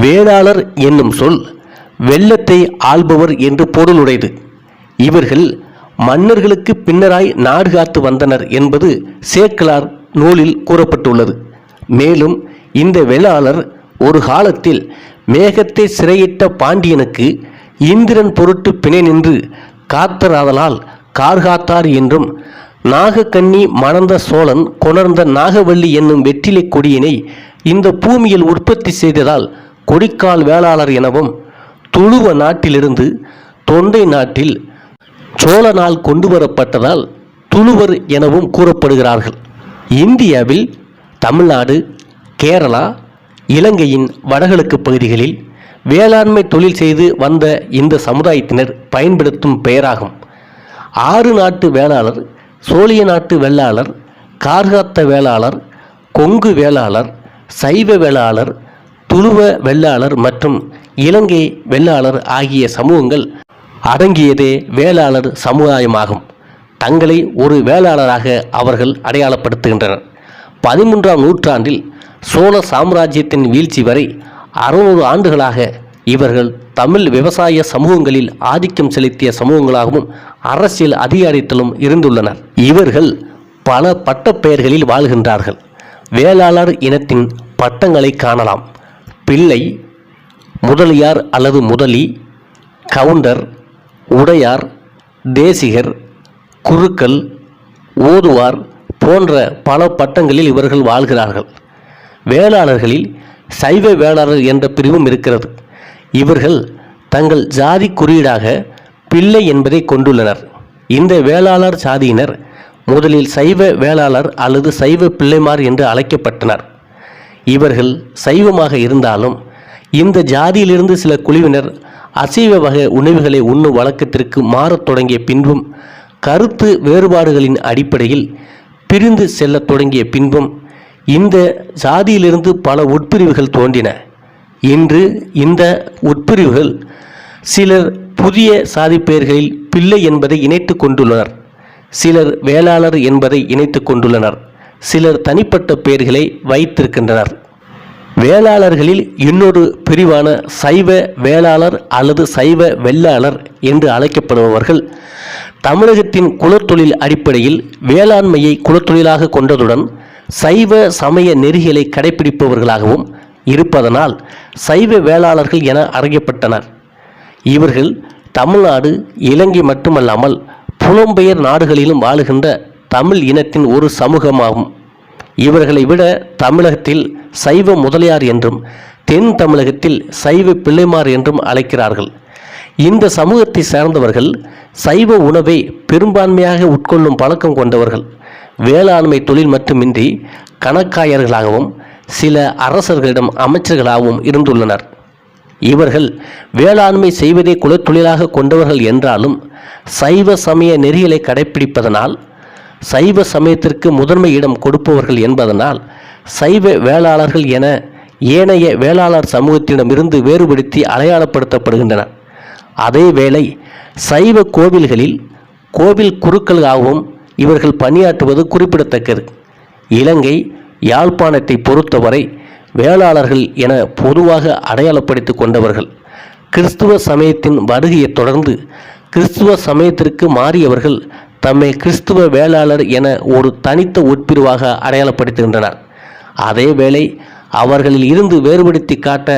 வேளாளர் என்னும் சொல் வெள்ளத்தை ஆள்பவர் என்று பொருளுடையது. இவர்கள் மன்னர்களுக்கு பின்னராய் நாடு காத்து வந்தனர் என்பது சேக்கலார் நூலில் கூறப்பட்டுள்ளது. மேலும் இந்த வேளாளர் ஒரு காலத்தில் மேகத்தை சிறையிட்ட பாண்டியனுக்கு இந்திரன் பொருட்டு பிணை நின்று காத்தராதலால் கார்காத்தார் என்றும் நாகக்கன்னி மணந்த சோழன் கொணர்ந்த நாகவள்ளி என்னும் வெற்றிலை கொடியினை இந்த பூமியில் உற்பத்தி செய்ததால் கொடிக்கால் வேளாளர் எனவும் துளுவ நாட்டிலிருந்து தொண்டை நாட்டில் சோழனால் கொண்டு வரப்பட்டதால் துளுவர் எனவும் கூறப்படுகிறார்கள். இந்தியாவில் தமிழ்நாடு கேரளா இலங்கையின் வடகிழக்கு பகுதிகளில் வேளாண்மை தொழில் செய்து வந்த இந்த சமுதாயத்தினர் பயன்படுத்தும் பெயராகும். ஆறு நாட்டு வேளாளர் சோழிய நாட்டு வெள்ளாளர் கார்காத்த வேளாளர் கொங்கு வேளாளர் சைவ வேளாளர் துளுவ வெள்ளாளர் மற்றும் இலங்கை வெள்ளாளர் ஆகிய சமூகங்கள் அடங்கியதே வேளாளர் சமுதாயமாகும். தங்களை ஒரு வேளாளராக அவர்கள் அடையாளப்படுத்துகின்றனர். பதிமூன்றாம் நூற்றாண்டில் சோழ சாம்ராஜ்யத்தின் வீழ்ச்சி வரை அறுநூறு ஆண்டுகளாக இவர்கள் தமிழ் விவசாய சமூகங்களில் ஆதிக்கம் செலுத்திய சமூகங்களாகவும் அரசியல் அதிகாரத்திலும் இருந்துள்ளனர். இவர்கள் பல பட்டப்பெயர்களில் வாழ்கின்றார்கள். வேளாளர் இனத்தின் பட்டங்களை காணலாம். பிள்ளை முதலியார் அல்லது முதலி கவுண்டர் உடையார் தேசிகர் குருக்கள் ஓதுவார் போன்ற பல பட்டங்களில் இவர்கள் வாழ்கிறார்கள். வேளாளர்களில் சைவ வேளாளர் என்ற பிரிவும் இருக்கிறது. இவர்கள் தங்கள் ஜாதி குறியீடாக பிள்ளை என்பதை கொண்டுள்ளனர். இந்த வேளாளர் சாதியினர் முதலில் சைவ வேளாளர் அல்லது சைவ பிள்ளைமார் என்று அழைக்கப்பட்டனர். இவர்கள் சைவமாக இருந்தாலும் இந்த ஜாதியிலிருந்து சில குழுவினர் அசைவ வகை உணவுகளை உண்ணும் வழக்கத்திற்கு மாறத் தொடங்கிய பின்பும் கருத்து வேறுபாடுகளின் அடிப்படையில் பிரிந்து செல்லத் தொடங்கிய பின்பும் இந்த ஜாதியிலிருந்து பல உட்பிரிவுகள் தோன்றின. இன்று இந்த உட்பிரிவுகள் சிலர் புதிய சாதி பெயர்களில் பிள்ளை என்பதை இணைத்து கொண்டுள்ளனர். சிலர் வேளாளர் என்பதை இணைத்து கொண்டுள்ளனர். சிலர் தனிப்பட்ட பெயர்களை வைத்திருக்கின்றனர். வேளாளர்களில் இன்னொரு பிரிவான சைவ வேளாளர் அல்லது சைவ வெள்ளாளர் என்று அழைக்கப்படுபவர்கள் தமிழகத்தின் குலத்தொழில் அடிப்படையில் வேளாண்மையை குலத்தொழிலாக கொண்டதுடன் சைவ சமய நெறிகளை கடைபிடிப்பவர்களாகவும் இருப்பதனால் சைவ வேளாளர்கள் என அறியப்பட்டனர் இவர்கள் தமிழ்நாடு இலங்கை மட்டுமல்லாமல் புலம்பெயர் நாடுகளிலும் வாழுகின்ற தமிழ் இனத்தின் ஒரு சமூகமாகும். இவர்களை விட தமிழகத்தில் சைவ முதலியார் என்றும் தென் தமிழகத்தில் சைவ பிள்ளைமார் என்றும் அழைக்கிறார்கள். இந்த சமூகத்தை சேர்ந்தவர்கள் சைவ உணவை பெரும்பான்மையாக உட்கொள்ளும் பழக்கம் கொண்டவர்கள். வேளாண்மை தொழில் மட்டுமின்றி கணக்காயர்களாகவும் சில அரசர்களிடம் அமைச்சர்களாகவும் இருந்துள்ளனர். இவர்கள் வேளாண்மை செய்வதை குலத்தொழிலாக கொண்டவர்கள் என்றாலும் சைவ சமய நெறிகளை கடைப்பிடிப்பதனால் சைவ சமயத்திற்கு முதன்மை இடம் கொடுப்பவர்கள் என்பதனால் சைவ வேளாளர்கள் என ஏனைய வேளாளர் சமூகத்திடமிருந்து வேறுபடுத்தி அடையாளப்படுத்தப்படுகின்றனர் அதேவேளை சைவ கோவில்களில் கோவில் குருக்களாகவும் இவர்கள் பணியாற்றுவது குறிப்பிடத்தக்கது. இலங்கை யாழ்ப்பாணத்தை பொறுத்தவரை வேளாளர்கள் என பொதுவாக அடையாளப்படுத்தி கொண்டவர்கள். கிறிஸ்துவ சமயத்தின் வருகையைத் தொடர்ந்து கிறிஸ்துவ சமயத்திற்கு மாறியவர்கள் தம்மை கிறிஸ்துவ வேளாளர் என ஒரு தனித்த உட்பிரிவாக அடையாளப்படுத்துகின்றனர். அதேவேளை அவர்களில் இருந்து வேறுபடுத்தி காட்ட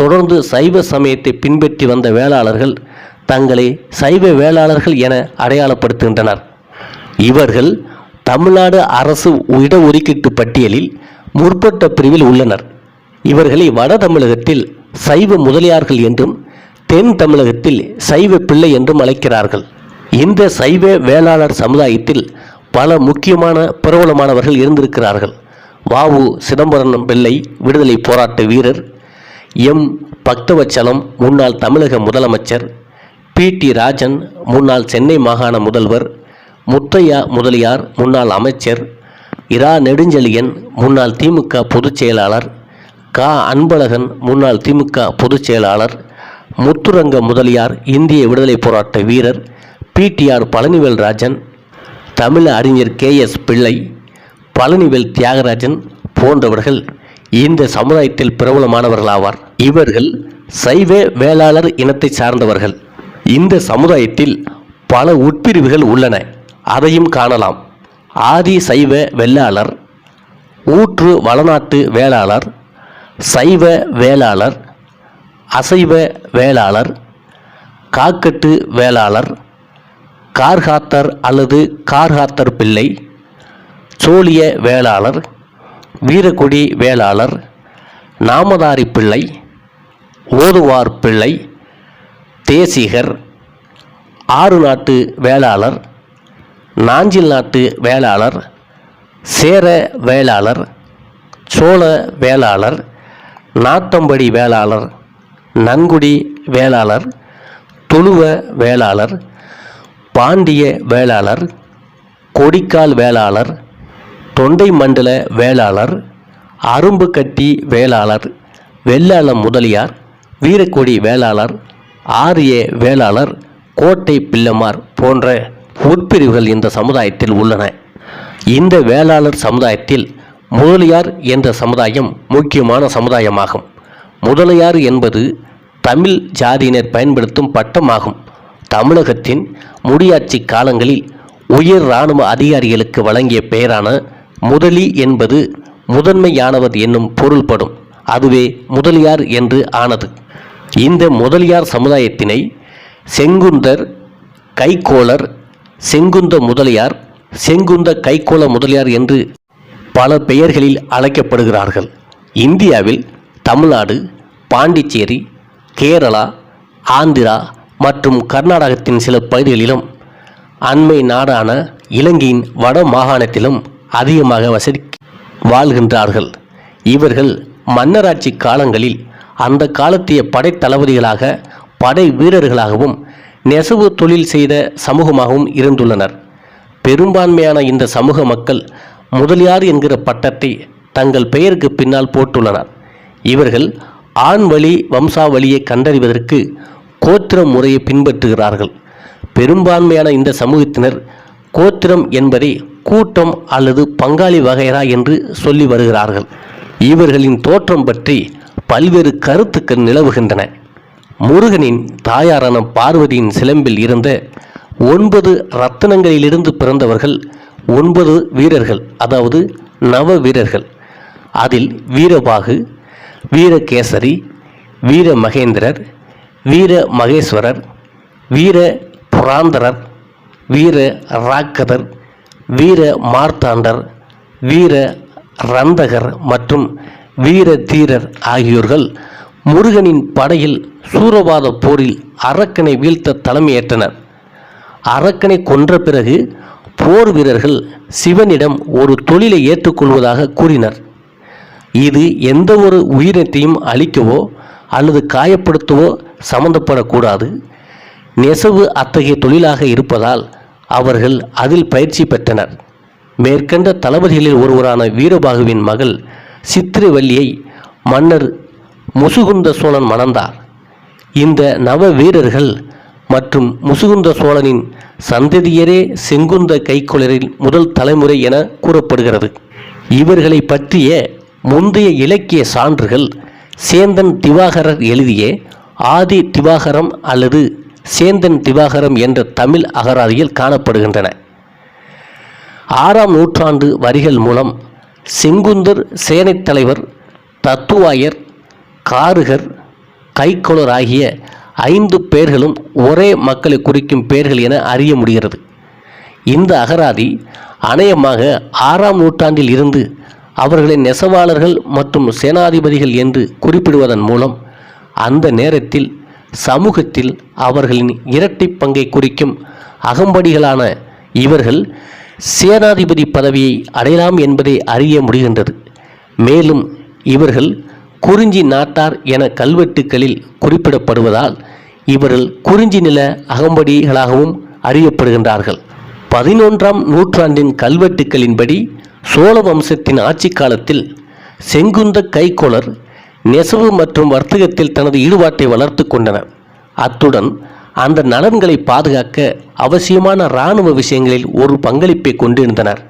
தொடர்ந்து சைவ சமயத்தை பின்பற்றி வந்த வேளாளர்கள் தங்களை சைவ வேளாளர்கள் என அடையாளப்படுத்துகின்றனர். இவர்கள் தமிழ்நாடு அரசு இடஒதுக்கீட்டு பட்டியலில் முற்பட்ட பிரிவில் உள்ளனர். இவர்களை வட தமிழகத்தில் சைவ முதலியார்கள் என்றும் தென் தமிழகத்தில் சைவ பிள்ளை என்றும் அழைக்கிறார்கள். இந்த சைவ வேளாளர் சமுதாயத்தில் பல முக்கியமான பிரபலமானவர்கள் இருந்திருக்கிறார்கள். வாவு சிதம்பரம் பிள்ளை விடுதலை போராட்ட வீரர் எம். பக்தவச்சலம் முன்னாள் தமிழக முதலமைச்சர் பி. டி. ராஜன் முன்னாள் சென்னை மாகாண முதல்வர் முத்தையா முதலியார் முன்னாள் அமைச்சர் இரா. நெடுஞ்செழியன் முன்னாள் திமுக பொதுச் செயலாளர் கா. அன்பழகன் முன்னாள் திமுக பொதுச் செயலாளர் முத்துரங்க முதலியார் இந்திய விடுதலை போராட்ட வீரர் பிடிஆர் பழனிவேல் ராஜன் தமிழ் அறிஞர் கே எஸ் பிள்ளை பழனிவேல் தியாகராஜன் போன்றவர்கள் இந்த சமுதாயத்தில் பிரபலமானவர்களாவார் இவர்கள் சைவ வேளாளர் இனத்தை சார்ந்தவர்கள். இந்த சமுதாயத்தில் பல உட்பிரிவுகள் உள்ளன. அதையும் காணலாம். ஆதி சைவ வெள்ளாளர் ஊற்று வளநாட்டு வேளாளர் சைவ வேளாளர் அசைவ வேளாளர் காக்கட்டு வேளாளர் கார்காத்தர் அல்லது கார்காத்தர் பிள்ளை சோழிய வேளாளர் வீரக்குடி வேளாளர் நாமதாரி பிள்ளை ஓதுவார் பிள்ளை தேசிகர் ஆறு நாட்டு வேளாளர் நாஞ்சில் நாட்டு வேளாளர் சேர வேளாளர் சோழ வேளாளர் நாட்டம்படி வேளாளர் நன்குடி வேளாளர் துளுவ வேளாளர் பாண்டிய வேளாளர் கொடிக்கால் வேளாளர் தொண்டை மண்டல வேளாளர் அரும்பு கட்டி வேளாளர் வெள்ளாளம் முதலியார் வீரக்கொடி வேளாளர் ஆரிய வேளாளர் கோட்டை பிள்ளமார் போன்ற உட்பிரிவுகள் இந்த சமுதாயத்தில் உள்ளன. இந்த வேளாளர் சமுதாயத்தில் முதலியார் என்ற சமுதாயம் முக்கியமான சமுதாயமாகும். முதலியார் என்பது தமிழ் ஜாதியினர் பயன்படுத்தும் பட்டமாகும். தமிழகத்தின் முடியாட்சி காலங்களில் உயர் இராணுவ அதிகாரிகளுக்கு வழங்கிய பெயரான முதலி என்பது முதன்மையானவர் என்னும் பொருள்படும். அதுவே முதலியார் என்று ஆனது. இந்த முதலியார் சமுதாயத்தினை செங்குந்தர் கைக்கோளர் செங்குந்த முதலியார் செங்குந்த கைக்கோள முதலியார் என்று பல பெயர்களில் அழைக்கப்படுகிறார்கள். இந்தியாவில் தமிழ்நாடு பாண்டிச்சேரி கேரளா ஆந்திரா மற்றும் கர்நாடகத்தின் சில பகுதிகளிலும் அண்மை நாடான இலங்கையின் வட மாகாணத்திலும் அதிகமாக வசதி வாழ்கின்றார்கள். இவர்கள் மன்னராட்சி காலங்களில் அந்த காலத்திய படைத்தளபதிகளாக படை வீரர்களாகவும் நெசவு தொழில் செய்த சமூகமாகவும் இருந்துள்ளனர். பெரும்பான்மையான இந்த சமூக மக்கள் முதலியார் என்கிற பட்டத்தை தங்கள் பெயருக்கு பின்னால் போட்டுள்ளனர். இவர்கள் ஆண் வழி வம்சாவளியை கண்டறிவதற்கு கோத்திர முறையை பின்பற்றுகிறார்கள். பெரும்பான்மையான இந்த சமூகத்தினர் கோத்திரம் என்பதை கூட்டம் அல்லது பங்காளி வகையரா என்று சொல்லி வருகிறார்கள். இவர்களின் தோற்றம் பற்றி பல்வேறு கருத்துக்கள் நிலவுகின்றன. முருகனின் தாயாரான பார்வதியின் சிலம்பில் இருந்த ஒன்பது ரத்தனங்களிலிருந்து பிறந்தவர்கள் ஒன்பது வீரர்கள் அதாவது நவ வீரர்கள். அதில் வீரபாகு வீரகேசரி வீர மகேந்திரர் வீர மகேஸ்வரர் வீர புராந்தரர் வீர ராக்கதர் வீர மார்த்தாண்டர் வீர ரந்தகர் மற்றும் வீர தீரர் ஆகியோர்கள் முருகனின் படையில் சூரபாத போரில் அரக்கனை வீழ்த்த தலைமையேற்றனர். அரக்கனை கொன்ற பிறகு போர் வீரர்கள் சிவனிடம் ஒரு தொழிலை ஏற்றுக்கொள்வதாக கூறினர். இது எந்த ஒரு உயிரினத்தையும் அழிக்கவோ அல்லது காயப்படுத்தவோ சம்பந்தப்படக்கூடாது நெசவு அத்தகைய தொழிலாக இருப்பதால் அவர்கள் அதில் பயிற்சி பெற்றனர். மேற்கண்ட தளபதிகளில் ஒருவரான வீரபாகுவின் மகள் சித்திரவல்லியை மன்னர் முசுகுந்த சோழன் மணந்தார். இந்த நவ வீரர்கள் மற்றும் முசுகுந்த சோழனின் சந்ததியரே செங்குந்த கைக்கொளரில் முதல் தலைமுறை என கூறப்படுகிறது. இவர்களை பற்றிய முந்தைய இலக்கிய சான்றுகள் சேந்தன் திவாகரர் எழுதிய ஆதி திவாகரம் அல்லது சேந்தன் திவாகரம் என்ற தமிழ் அகராதியில் காணப்படுகின்றன. ஆறாம் நூற்றாண்டு வரிகள் மூலம் செங்குந்தர் சேனைத் தலைவர் தத்துவாயர் காருகர் கைக்கொளர் ஆகிய ஐந்து பெயர்களும் ஒரே மக்களை குறிக்கும் பெயர்கள் என அறிய முடிகிறது. இந்த அகராதி அநேகமாக ஆறாம் நூற்றாண்டில் இருந்து அவர்களை நெசவாளர்கள் மற்றும் சேனாதிபதிகள் என்று குறிப்பிடுவதன் மூலம் அந்த நேரத்தில் சமூகத்தில் அவர்களின் இரட்டை பங்கை குறிக்கும் அகம்படிகளான இவர்கள் சேனாதிபதி பதவியை அடையலாம் என்பதை அறிய முடிகின்றது. மேலும் இவர்கள் குறிஞ்சி நாட்டார் என கல்வெட்டுக்களில் குறிப்பிடப்படுவதால் இவர்கள் குறிஞ்சி நில அகம்படிகளாகவும் அறியப்படுகின்றார்கள். பதினொன்றாம் நூற்றாண்டின் கல்வெட்டுக்களின்படி சோழ வம்சத்தின் ஆட்சி காலத்தில் செங்குந்த கைக்கோளர் நெசவு மற்றும் வர்த்தகத்தில் தனது ஈடுபாட்டை வளர்த்து கொண்டன. அத்துடன் அந்த நலன்களை பாதுகாக்க அவசியமான இராணுவ விஷயங்களில் ஒரு பங்களிப்பை கொண்டிருந்தனர்.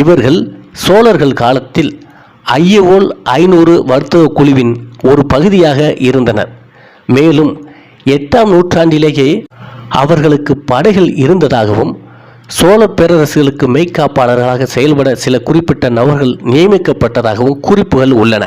இவர்கள் சோழர்கள் காலத்தில் ஐயவோல் ஐநூறு வர்த்தக குழுவின் ஒரு பகுதியாக இருந்தனர். மேலும் எட்டாம் நூற்றாண்டிலேயே அவர்களுக்கு படைகள் இருந்ததாகவும் சோழ பேரரசுகளுக்கு மெய்க்காப்பாளர்களாக செயல்பட சில குறிப்பிட்ட நபர்கள் நியமிக்கப்பட்டதாகவும் குறிப்புகள் உள்ளன.